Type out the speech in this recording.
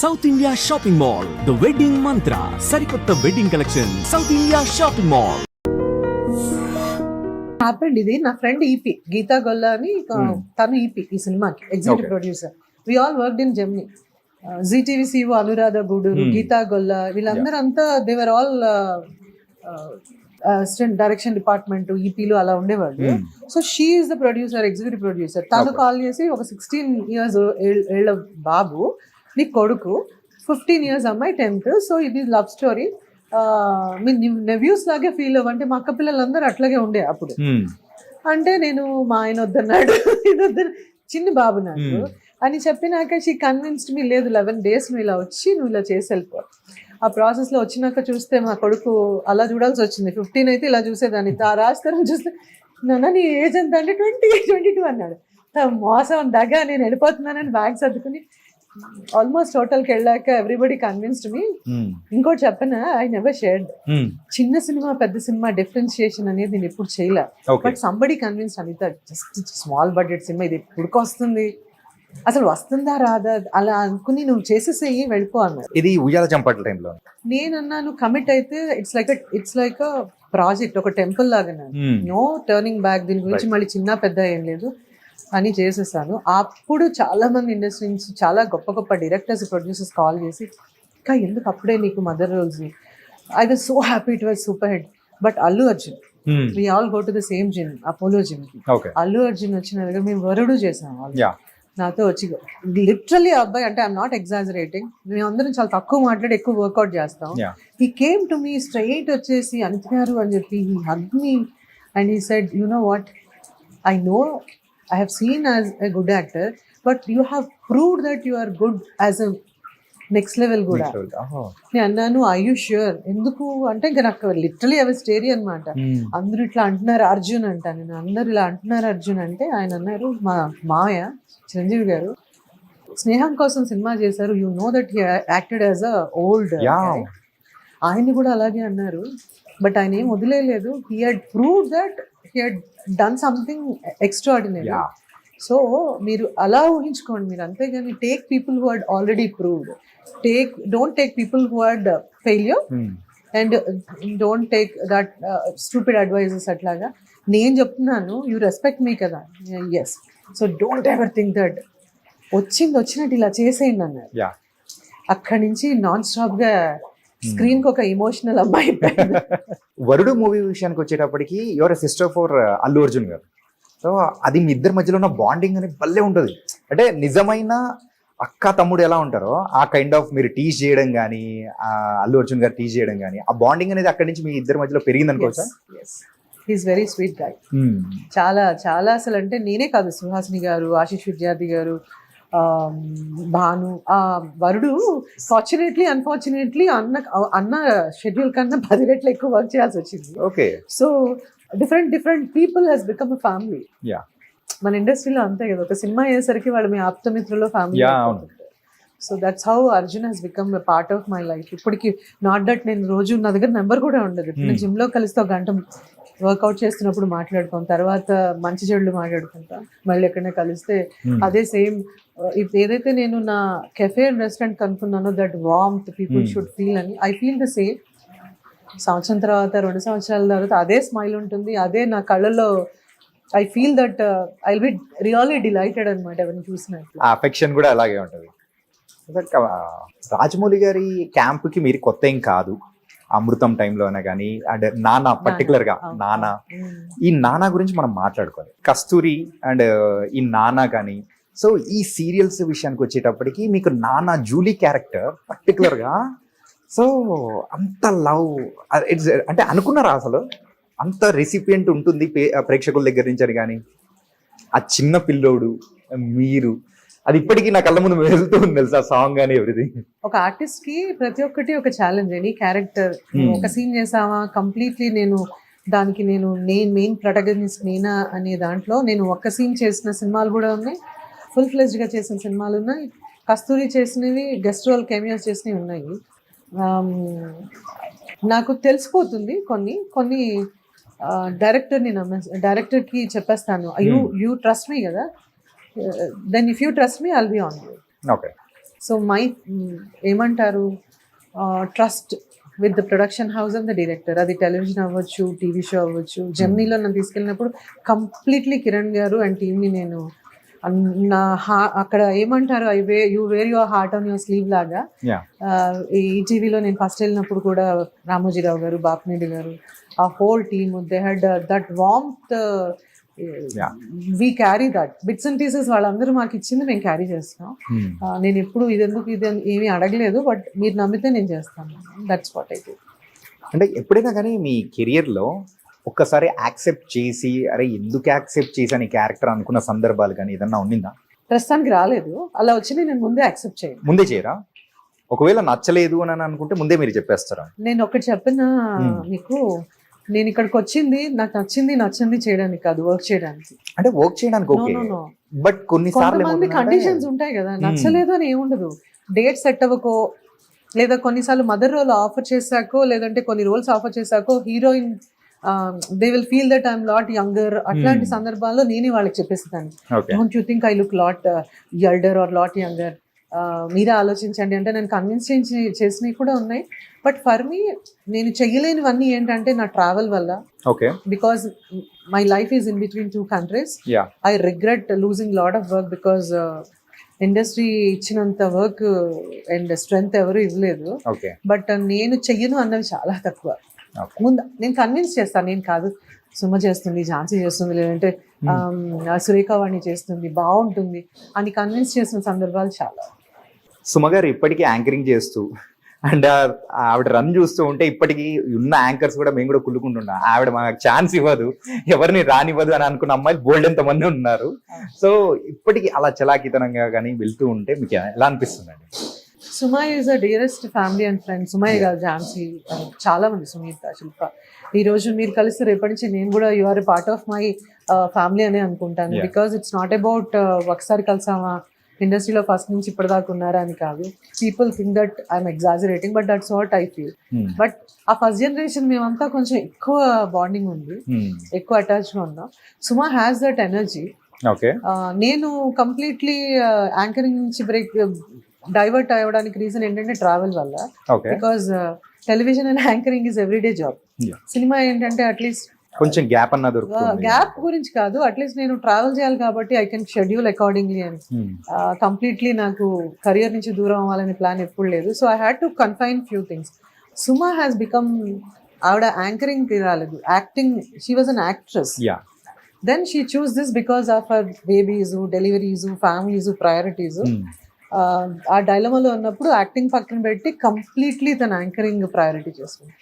South India Shopping Mall The Wedding Mantra సరికొత్త wedding collection South India Shopping Mall happened ఇది నా friend EP Gita Golla అని Hmm. తను EP ఈ సినిమాకి executive. Producer we all work in Gemini Zee TV CEO Anuradha Gudur. Geetha Golla వీళ్ళందరూ అంతా they were all assistant direction department ఈపీలు అలా ఉండేవాళ్ళు. So she is the producer executive producer తను. Call చేసి ఒక సిక్స్టీన్ ఇయర్స్ ఏళ్ళ బాబు నీ కొడుకు ఫిఫ్టీన్ ఇయర్స్ అమ్మాయి టెన్త్ సో ఇది లవ్ స్టోరీ మీ నెవ్యూస్ లాగే ఫీల్ అవ్వంటే మా అక్క పిల్లలందరూ అట్లాగే ఉండే అప్పుడు. అంటే నేను మా ఆయన వద్దన్నాడు. ఇది వద్దన్న చిన్న బాబు నాకు. అని చెప్పినాక షీ కన్విన్స్డ్ మీ లేదు లెవెన్ డేస్ నువ్వు ఇలా వచ్చి నువ్వు ఇలా చేసి వెళ్ళిపో ఆ ప్రాసెస్లో వచ్చినాక చూస్తే మా కొడుకు అలా చూడాల్సి వచ్చింది. ఫిఫ్టీన్ అయితే ఇలా చూసేదాన్ని. ఆ రాస్తారని చూస్తే నాన్న నీ ఏజ్ ఎంత అంటే ట్వంటీ ట్వంటీ టూ అన్నాడు. తా మోసం దగ్గ నేను వెళ్ళిపోతున్నానని బ్యాగ్ సర్దుకుని ఆల్మోస్ట్ హోటల్కి వెళ్ళాక ఎవ్రీబడి కన్విన్స్డ్ మీ. ఇంకోటి చెప్పనా? I never shared. చిన్న సినిమా పెద్ద సినిమా డిఫరెన్షియేషన్ అనేది నేను ఎప్పుడు చేయలే. But somebody convince Anitha just small budget cinema ఇది ఎప్పుడు వస్తుంది. అసలు వస్తుందా రాదా? అలా అనుకుని నువ్వు చేసేసేయి వెళ్ళిపో అన్నారు. ఇది ఉయ్యాల చంపట్ల టైంలో నేను అన్నాను కమిట్ అయితే it's like it's like project ఒక టెంపుల్ లాగా నో టర్నింగ్ బ్యాక్ దీని గురించి. మళ్ళీ చిన్న పెద్ద ఏం లేదు. అని చేసేసాను. అప్పుడు చాలా మంది ఇండస్ట్రీ నుంచి చాలా గొప్ప గొప్ప డైరెక్టర్స్ ప్రొడ్యూసర్స్ కాల్ చేసి ఇంకా ఎందుకు అప్పుడే నీకు mother roles I was so happy it was super head but Allu Arjun we all go to the same gym Apollo gym Allu Arjun వచ్చిన దగ్గర మేము వరుడు చేసాం వాళ్ళు నాతో వచ్చి లిటరలీ అబ్బాయి అంటే ఐఎమ్ నాట్ ఎగ్జాజరేటింగ్ మేము అందరం చాలా తక్కువ మాట్లాడి ఎక్కువ వర్కౌట్ చేస్తాం. He came to me straight వచ్చేసి అనిత్ గారు అని చెప్పి he hug me and he said you know what I know I have seen as a good actor but you have proved that you are good as a next level కూడా నేను అన్నాను I you sure ఎందుకు? అంటే ఇంకా నాకు literally అవి స్టేరీ అనమాట. అందరూ ఇట్లా అంటున్నారు అర్జున్ అంట. నేను అందరూ ఇలా అంటున్నారు అర్జున్ అంటే ఆయన అన్నారు మా మాయ చిరంజీవి గారు స్నేహం కోసం సినిమా చేశారు. You know that acted as a old Yeah. ఆయన కూడా అలాగే అన్నారు. బట్ ఆయన ఏం వదిలేదు he had prove that he had done something extraordinary. So మీరు అలా ఊహించుకోండి. మీరు అంతేగాని take people who had already proved take don't take people who had failure. And don't take that stupid advices అట్లాగా. నేను చెప్తున్నాను యూ రెస్పెక్ట్ మీ కదా. Yes so don't ever think that వచ్చింది వచ్చినట్టు ఇలా చేసేయండి అన్నారు. అక్కడి నుంచి నాన్ స్టాప్గా స్క్రీన్కి ఒక ఇమోషనల్ అమ్మాయి. వరుడు మూవీ విషయానికి వచ్చేటప్పటికి your sister for Allu Arjun garu. So అది మీ ఇద్దరి మధ్యలో ఉన్న బాండింగ్ అనేది భలే ఉంటుంది. అంటే నిజమైన అక్క తమ్ముడు ఎలా ఉంటారో ఆ కైండ్ ఆఫ్ మీరు టీచ్ చేయడం కానీ అల్లు అర్జున్ గారు టీచ్ చేయడం కానీ ఆ బాండింగ్ అనేది అక్కడి నుంచి మీ ఇద్దరి మధ్యలో పెరిగింది అనుకోవచ్చా హీస్ వెరీ స్వీట్ గాయ్. చాలా చాలా అసలు అంటే నేనే కాదు సుహాసిని గారు ఆశిష్ విద్యార్థి గారు భాను ఆ వరుడు ఫార్చునేట్లీ అన్ఫార్చునేట్లీ అన్న అన్న షెడ్యూల్ కన్నా పది రెట్లు ఎక్కువ వర్క్ చేయాల్సి వచ్చింది. Okay so different different people has become a family మన ఇండస్ట్రీలో అంతే కదా ఒక సినిమా అయ్యేసరికి వాళ్ళు మీ ఆప్తమిత్రులో family. So that's how Arjun has become a part of my life ఇప్పటికి నాట్ దట్ నేను రోజు నా దగ్గర నెంబర్ కూడా ఉండదు. నేను Hmm. జిమ్లో కలిస్తే ఒక గంట వర్కౌట్ చేస్తున్నప్పుడు మాట్లాడుకోం తర్వాత మంచి చెడులు మాట్లాడుకుంటా. మళ్ళీ ఎక్కడైనా కలిస్తే Hmm. అదే సేమ్ ఏదైతే నేను నా cafe and restaurant కనుక్కున్నానో that warm people. Should feel అని ఐ ఫీల్ ద సేమ్ సంవత్సరం తర్వాత రెండు సంవత్సరాల తర్వాత అదే స్మైల్ ఉంటుంది అదే నా కళ్ళలో I feel that I be really delighted అనమాట ఎవరిని చూసినట్లు. అఫెక్షన్ కూడా అలాగే ఉంటుంది. ఆ, రాజమౌళి గారి క్యాంప్కి మీరు కొత్త ఏం కాదు. అమృతం టైంలోనే కానీ అండ్ నానా పర్టికులర్గా అవును. నానా. Mm. ఈ నానా గురించి మనం మాట్లాడుకోవాలి. కస్తూరి అండ్ ఈ నానా కానీ సో ఈ సీరియల్స్ విషయానికి వచ్చేటప్పటికి మీకు నానా జూలీ క్యారెక్టర్ పర్టికులర్గా. సో అంత లవ్ ఇట్స్ అంటే అనుకున్నారా అసలు? అంత రెసిపియంట్ ఉంటుంది ప్రేక్షకుల దగ్గర నుంచి అని కానీ ఆ చిన్న పిల్లోడు మీరు అది ఇప్పటికీ నా కళ్ళ ముందు వెళ్తూ ఉంది తెలుసా? సాంగ్ కానీ ఎవ్రీథింగ్ ఒక ఆర్టిస్ట్కి ప్రతి ఒక్కటి ఒక ఛాలెంజ్ ఎనీ క్యారెక్టర్. ఒక సీన్ చేసావా? కంప్లీట్లీ నేను దానికి నేను నేను మెయిన్ ప్రొటగనిస్ట్ నేనా అనే దాంట్లో నేను ఒక్క సీన్ చేసిన సినిమాలు కూడా ఉన్నాయి. ఫుల్ ఫ్లెజ్డ్గా చేసిన సినిమాలు ఉన్నాయి. కస్తూరి చేసినవి గెస్ట్ రోల్ కెమియోస్ చేసినవి ఉన్నాయి. Um, నాకు తెలిసిపోతుంది కొన్ని. కొన్ని డైరెక్టర్ నేను డైరెక్టర్కి చెప్పేస్తాను. యూ. యూ ట్రస్ట్ మీ కదా? Then if you trust me I'll be on you okay so my ఏమంటారు? Trust with the production house of the director అది టెలివిజన్ అవ్వచ్చు టీవీ షో అవ్వచ్చు. జర్నీలో నన్ను తీసుకెళ్ళినప్పుడు కంప్లీట్లీ కిరణ్ గారు అండ్ టీమ్ని నేను నా హా అక్కడ ఏమంటారు? I way you wear your heart on your sleeve లాగా. ఈ టీవీలో నేను ఫస్ట్ వెళ్ళినప్పుడు కూడా రామోజీరావు గారు బాపినేడి గారు ఆ whole team they had that warmth. We carry that bits and pieces వాళ్ళందరూ మాకు ఇచ్చింది మేము క్యారీ చేస్తున్నాం Hmm. నేను ఎప్పుడు ఇది ఎందుకు ఇది ఏమీ అడగలేదు బట్ మీరు నమ్మితే నేను చేస్తాను. దట్స్ వాట్ అయితే అంటే ఎప్పుడైనా కానీ మీ కెరియర్లో ఒక్కసారి యాక్సెప్ట్ చేసి అరే ఎందుకు యాక్సెప్ట్ చేశాను ఈ క్యారెక్టర్ అనుకున్న సందర్భాలు కానీ ఏదన్నా ఉండిందా? ప్రస్తుతానికి రాలేదు. అలా వచ్చింది నేను ముందే యాక్సెప్ట్ చేయను. ముందే చేయరా? ఒకవేళ నచ్చలేదు అని అనుకుంటే ముందే మీరు చెప్పేస్తారా? నేను ఒకటి చెప్పిన Hmm. మీకు? నేను ఇక్కడికి వచ్చింది నాకు నచ్చింది నచ్చింది చేయడానికి కాదు వర్క్ చేయడానికి. అంటే వర్క్ చేయడానికి ఓకే. బట్ కొన్నిసార్లు కొంతమంది కండిషన్స్ ఉంటాయి కదా నచ్చలేదు అని ఏముండదు. డేట్ సెట్ అవ్వకో లేదా కొన్నిసార్లు మదర్ రోల్ ఆఫర్ చేశాకో లేదంటే కొన్ని roles offer చేశాకో heroine they will feel that I'm lot younger అట్లాంటి Hmm. సందర్భాల్లో నేనే వాళ్ళకి చెప్పేస్తాను don't you think I look lot elder or lot younger మీరే ఆలోచించండి. అంటే నేను కన్విన్స్ చేసి చేసినవి కూడా ఉన్నాయి. బట్ ఫర్ మీ నేను చెయ్యలేనివన్నీ ఏంటంటే నా ట్రావెల్ వల్ల. Okay because my life is in between two countries I regret losing lot of work because industry ఇచ్చినంత వర్క్ అండ్ స్ట్రెంగ్త్ ఎవరు ఇవ్వలేదు. బట్ నేను చెయ్యను అన్నవి చాలా తక్కువ. ముందు నేను కన్విన్స్ చేస్తాను. నేను కాదు సుమ చేస్తుంది ఝాన్సీ చేస్తుంది లేదంటే ఆమ్, సురేఖ వాణి చేస్తుంది బాగుంటుంది అని కన్విన్స్ చేసిన సందర్భాలు చాలా. సుమ గారు ఇప్పటికీ యాంకరింగ్ చేస్తూ అండ్ ఆవిడ రన్ చూస్తూ ఉంటే ఇప్పటికీ ఉన్న యాంకర్స్ కూడా మేము కూడా కుళ్ళుకుంటున్నాం. ఆవిడ మాకు ఛాన్స్ ఇవ్వదు. ఎవరిని రానివ్వదు అని అనుకున్న అమ్మాయిలు బోల్డ్ ఎంత మంది ఉన్నారు. సో ఇప్పటికీ అలా చలాకితనంగా కానీ వెళ్తూ ఉంటే మీకు ఎలా అనిపిస్తుందండి? Suma is a dearest family and friend Sumayya garu Jhansi చాలా మంది సునీత శిల్ప. ఈ రోజు మీరు కలిసి రేపటి నుంచి నేను కూడా you are part of my family అనే అనుకుంటాను. బికాస్ ఇట్స్ నాట్ అబౌట్ ఒకసారి కలిసామా ఇండస్ట్రీలో ఫస్ట్ నుంచి ఇప్పటిదాకా ఉన్నారా అని కాదు. People think that I'm exaggerating but that's what I feel. But ఆ ఫస్ట్ జనరేషన్ మేమంతా కొంచెం ఎక్కువ బాండింగ్ ఉంది. Hmm. ఎక్కువ అటాచ్గా ఉన్నాం. సుమా హ్యాస్ దట్ ఎనర్జీ నేను కంప్లీట్లీ యాంకరింగ్ నుంచి బ్రేక్ డైవర్ట్ అవ్వడానికి రీజన్ ఏంటంటే ట్రావెల్ వల్ల. Because television and anchoring is everyday job. Cinema ఏంటంటే అట్లీస్ట్ కొంచెం గ్యాప్ అన్న దొరుకుతుంది. గ్యాప్ గురించి కాదు అట్లీస్ట్ నేను ట్రావెల్ చేయాలి కాబట్టి ఐ కెన్ షెడ్యూల్ అకార్డింగ్లీ అని. Hmm. కంప్లీట్లీ నాకు కెరియర్ నుంచి దూరం అవ్వాలనే ప్లాన్ ఎప్పుడు లేదు. So I had to confine few things Suma has become ఆవిడ యాంకరింగ్ రాలేదు acting she was an actress then she choose this because of her babies deliveries families priorities Hmm. ఆ డైలమాలో ఉన్నప్పుడు యాక్టింగ్ పక్కన పెట్టి కంప్లీట్లీ తన యాంకరింగ్ ప్రయారిటీ చేసుకుంది